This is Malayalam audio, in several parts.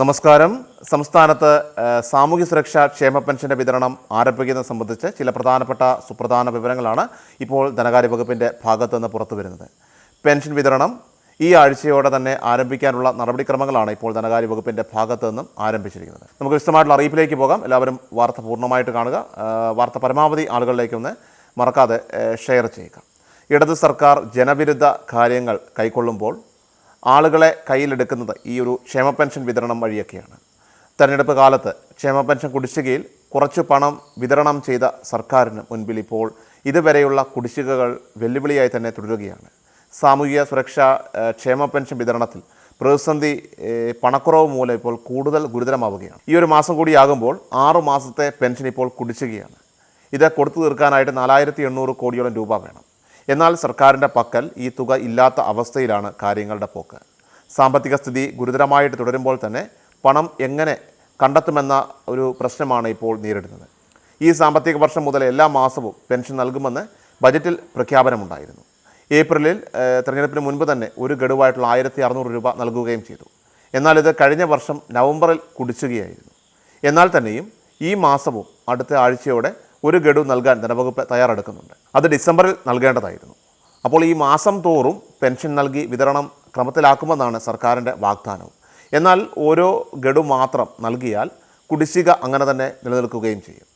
നമസ്കാരം. സംസ്ഥാനത്ത് സാമൂഹ്യ സുരക്ഷാ ക്ഷേമ പെൻഷന്റെ വിതരണം ആരംഭിക്കുന്നത് സംബന്ധിച്ച് ചില പ്രധാനപ്പെട്ട സുപ്രധാന വിവരങ്ങളാണ് ഇപ്പോൾ ധനകാര്യ വകുപ്പിന്റെ ഭാഗത്തു നിന്ന് പുറത്തു വരുന്നത്. പെൻഷൻ വിതരണം ഈ ആഴ്ചയോടെ തന്നെ ആരംഭിക്കാനുള്ള നടപടിക്രമങ്ങളാണ് ഇപ്പോൾ ധനകാര്യ വകുപ്പിന്റെ ഭാഗത്തു നിന്നും ആരംഭിച്ചിരിക്കുന്നത്. നമുക്ക് വിശദമായിട്ടുള്ള അറിയിപ്പിലേക്ക് പോകാം. എല്ലാവരും വാർത്ത പൂർണമായിട്ട് കാണുക. വാർത്ത പരമാവധി ആളുകളിലേക്കൊന്ന് മറക്കാതെ ഷെയർ ചെയ്യുക. ഇടത് സർക്കാർ ജനവിരുദ്ധ കാര്യങ്ങൾ കൈക്കൊള്ളുമ്പോൾ ആളുകളെ കയ്യിലെടുക്കുന്നത് ഈ ഒരു ക്ഷേമ പെൻഷൻ വിതരണം വഴിയൊക്കെയാണ്. തെരഞ്ഞെടുപ്പ് കാലത്ത് ക്ഷേമ പെൻഷൻ കുടിശ്ശികയിൽ കുറച്ച് പണം വിതരണം ചെയ്ത സർക്കാരിന് മുൻപിൽ ഇപ്പോൾ ഇതുവരെയുള്ള കുടിശ്ശികകൾ വെല്ലുവിളിയായി തന്നെ തുടരുകയാണ്. സാമൂഹിക സുരക്ഷാ ക്ഷേമ പെൻഷൻ വിതരണത്തിൽ പ്രതിസന്ധി പണക്കുറവ് മൂലം ഇപ്പോൾ കൂടുതൽ ഗുരുതരമാവുകയാണ്. ഈ ഒരു മാസം കൂടിയാകുമ്പോൾ ആറു മാസത്തെ പെൻഷൻ ഇപ്പോൾ കുടിശ്ശികയാണ്. ഇത് കൊടുത്തു തീർക്കാനായിട്ട് നാലായിരത്തി എണ്ണൂറ് കോടിയോളം രൂപ വേണം. എന്നാൽ സർക്കാരിന്റെ പക്കൽ ഈ തുക ഇല്ലാത്ത അവസ്ഥയിലാണ് കാര്യങ്ങളുടെ പോക്ക്. സാമ്പത്തിക സ്ഥിതി ഗുരുതരമായിട്ട് തുടരുമ്പോൾ തന്നെ പണം എങ്ങനെ കണ്ടെത്തുമെന്ന ഒരു പ്രശ്നമാണ് ഇപ്പോൾ നേരിടുന്നത്. ഈ സാമ്പത്തിക വർഷം മുതൽ എല്ലാ മാസവും പെൻഷൻ നൽകുമെന്ന് ബജറ്റിൽ പ്രഖ്യാപനമുണ്ടായിരുന്നു. ഏപ്രിലിൽ തെരഞ്ഞെടുപ്പിന് മുൻപ് തന്നെ ഒരു ഗഡുവായിട്ടുള്ള ആയിരത്തി അറുന്നൂറ് രൂപ നൽകുകയും ചെയ്തു. എന്നാൽ ഇത് കഴിഞ്ഞ വർഷം നവംബറിൽ കുടിച്ചുകയായിരുന്നു എന്നാൽ തന്നെയും ഈ മാസവും അടുത്ത ആഴ്ചയോടെ ഒരു ഗഡു നൽകാൻ ധനവകുപ്പ് തയ്യാറെടുക്കുന്നുണ്ട്. അത് ഡിസംബറിൽ നൽകേണ്ടതായിരുന്നു. അപ്പോൾ ഈ മാസം തോറും പെൻഷൻ നൽകി വിതരണം ക്രമത്തിലാക്കുമെന്നാണ് സർക്കാരിന്റെ വാഗ്ദാനവും എന്നാൽ ഓരോ ഗഡു മാത്രം നൽകിയാൽ കുടിശ്ശിക അങ്ങനെ തന്നെ നിലനിൽക്കുകയും ചെയ്യും.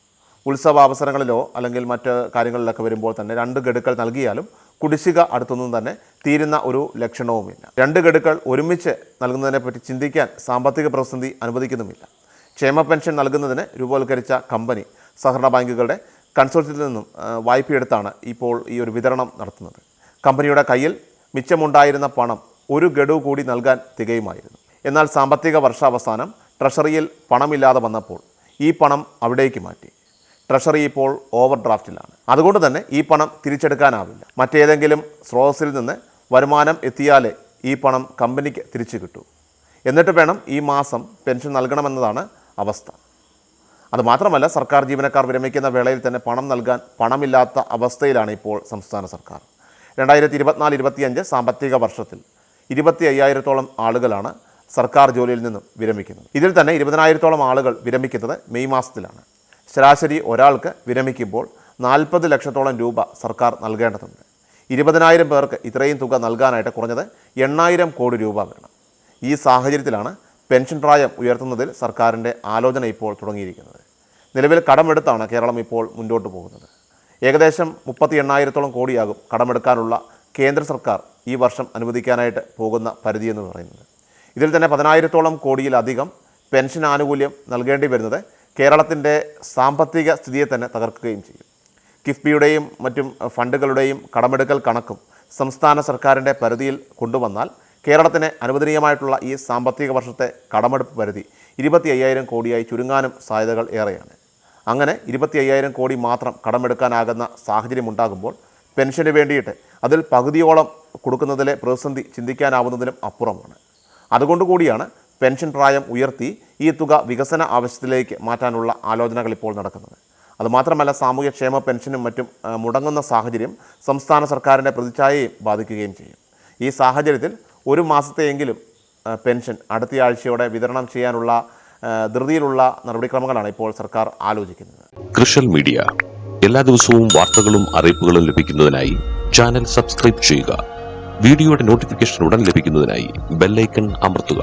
ഉത്സവ അവസരങ്ങളിലോ അല്ലെങ്കിൽ മറ്റ് കാര്യങ്ങളിലൊക്കെ വരുമ്പോൾ തന്നെ രണ്ട് ഗഡുക്കൾ നൽകിയാലും കുടിശ്ശിക അടുത്തൊന്നും തന്നെ തീരുന്ന ഒരു ലക്ഷണവുമില്ല. രണ്ട് ഗഡുക്കൾ ഒരുമിച്ച് നൽകുന്നതിനെപ്പറ്റി ചിന്തിക്കാൻ സാമ്പത്തിക പ്രതിസന്ധി അനുവദിക്കുന്നുമില്ല. ക്ഷേമ പെൻഷൻ നൽകുന്നതിന് രൂപവൽക്കരിച്ച കമ്പനി സഹകരണ ബാങ്കുകളുടെ കൺസോർഷ്യത്തിൽ നിന്നും വായ്പയെടുത്താണ് ഇപ്പോൾ ഈ ഒരു വിതരണം നടത്തുന്നത്. കമ്പനിയുടെ കയ്യിൽ മിച്ചമുണ്ടായിരുന്ന പണം ഒരു ഗഡു കൂടി നൽകാൻ തികയുമായിരുന്നു. എന്നാൽ സാമ്പത്തിക വർഷാവസാനം ട്രഷറിയിൽ പണമില്ലാതെ വന്നപ്പോൾ ഈ പണം അവിടേക്ക് മാറ്റി. ട്രഷറി ഇപ്പോൾ ഓവർ ഡ്രാഫ്റ്റിലാണ് അതുകൊണ്ട് തന്നെ ഈ പണം തിരിച്ചെടുക്കാനാവില്ല. മറ്റേതെങ്കിലും സ്രോതസ്സിൽ നിന്ന് വരുമാനം എത്തിയാലേ ഈ പണം കമ്പനിക്ക് തിരിച്ചു കിട്ടൂ. എന്നിട്ട് വേണം ഈ മാസം പെൻഷൻ നൽകണമെന്നതാണ് അവസ്ഥ. അതുമാത്രമല്ല സർക്കാർ ജീവനക്കാർ വിരമിക്കുന്ന വേളയിൽ തന്നെ പണം നൽകാൻ പണമില്ലാത്ത അവസ്ഥയിലാണ് ഇപ്പോൾ സംസ്ഥാന സർക്കാർ. രണ്ടായിരത്തി ഇരുപത്തിനാല് ഇരുപത്തിയഞ്ച് സാമ്പത്തിക വർഷത്തിൽ ഇരുപത്തി അയ്യായിരത്തോളം ആളുകളാണ് സർക്കാർ ജോലിയിൽ നിന്നും വിരമിക്കുന്നത്. ഇതിൽ തന്നെ ഇരുപതിനായിരത്തോളം ആളുകൾ വിരമിക്കുന്നത് മെയ് മാസത്തിലാണ്. ശരാശരി ഒരാൾക്ക് വിരമിക്കുമ്പോൾ നാൽപ്പത് ലക്ഷത്തോളം രൂപ സർക്കാർ നൽകേണ്ടതുണ്ട്. ഇരുപതിനായിരം പേർക്ക് ഇത്രയും തുക നൽകാനായിട്ട് കുറഞ്ഞത് എണ്ണായിരം കോടി രൂപ വേണം. ഈ സാഹചര്യത്തിലാണ് പെൻഷൻ പ്രായം ഉയർത്തുന്നതിൽ സർക്കാരിന്റെ ആലോചന ഇപ്പോൾ തുടങ്ങിയിരിക്കുന്നത്. നിലവിൽ കടമെടുത്താണ് കേരളം ഇപ്പോൾ മുന്നോട്ട് പോകുന്നത്. ഏകദേശം മുപ്പത്തി എണ്ണായിരത്തോളം കോടിയാകും കടമെടുക്കാനുള്ള കേന്ദ്ര സർക്കാർ ഈ വർഷം അനുവദിക്കാനായിട്ട് പോകുന്ന പരിധി എന്ന് പറയുന്നത്. ഇതിൽ തന്നെ പതിനായിരത്തോളം കോടിയിലധികം പെൻഷൻ ആനുകൂല്യം നൽകേണ്ടി വരുന്നത് കേരളത്തിന്റെ സാമ്പത്തിക സ്ഥിതിയെ തന്നെ തകർക്കുകയും ചെയ്യും. കിഫ്ബിയുടെയും മറ്റും ഫണ്ടുകളുടെയും കടമെടുക്കൽ കണക്കും സംസ്ഥാന സർക്കാരിന്റെ പരിധിയിൽ കൊണ്ടുവന്നാൽ കേരളത്തിന് അനുവദനീയമായിട്ടുള്ള ഈ സാമ്പത്തിക വർഷത്തെ കടമെടുപ്പ് പരിധി ഇരുപത്തി അയ്യായിരം കോടിയായി ചുരുങ്ങാനും സാധ്യതകൾ ഏറെയാണ്. അങ്ങനെ ഇരുപത്തി അയ്യായിരം കോടി മാത്രം കടമെടുക്കാനാകുന്ന സാഹചര്യം ഉണ്ടാകുമ്പോൾ പെൻഷന് വേണ്ടിയിട്ട് അതിൽ പകുതിയോളം കൊടുക്കുന്നതിലെ പ്രതിസന്ധി ചിന്തിക്കാനാവുന്നതിനും അപ്പുറമാണ്. അതുകൊണ്ട് കൂടിയാണ് പെൻഷൻ പ്രായം ഉയർത്തി ഈ തുക വികസന ആവശ്യത്തിലേക്ക് മാറ്റാനുള്ള ആലോചനകൾ ഇപ്പോൾ നടക്കുന്നത്. അതുമാത്രമല്ല സാമൂഹ്യക്ഷേമ പെൻഷനും മറ്റും മുടങ്ങുന്ന സാഹചര്യം സംസ്ഥാന സർക്കാരിന്റെ പ്രതിച്ഛായയെയും ബാധിക്കുകയും ചെയ്യും. ഈ സാഹചര്യത്തിൽ ഒരു മാസത്തെയെങ്കിലും പെൻഷൻ അടുത്ത ആഴ്ചയോടെ വിതരണം ചെയ്യാനുള്ള ധൃതിയിലുള്ള നടപടിക്രമങ്ങളാണ് ഇപ്പോൾ സർക്കാർ ആലോചിക്കുന്നത്. കൃഷൽ മീഡിയ. എല്ലാ ദിവസവും വാർത്തകളും അറിയിപ്പുകളും ലഭിക്കുന്നതിനായി ചാനൽ സബ്സ്ക്രൈബ് ചെയ്യുക. വീഡിയോയുടെ നോട്ടിഫിക്കേഷൻ ഉടൻ ലഭിക്കുന്നതിനായി ബെല്ലൈക്കൺ അമർത്തുക.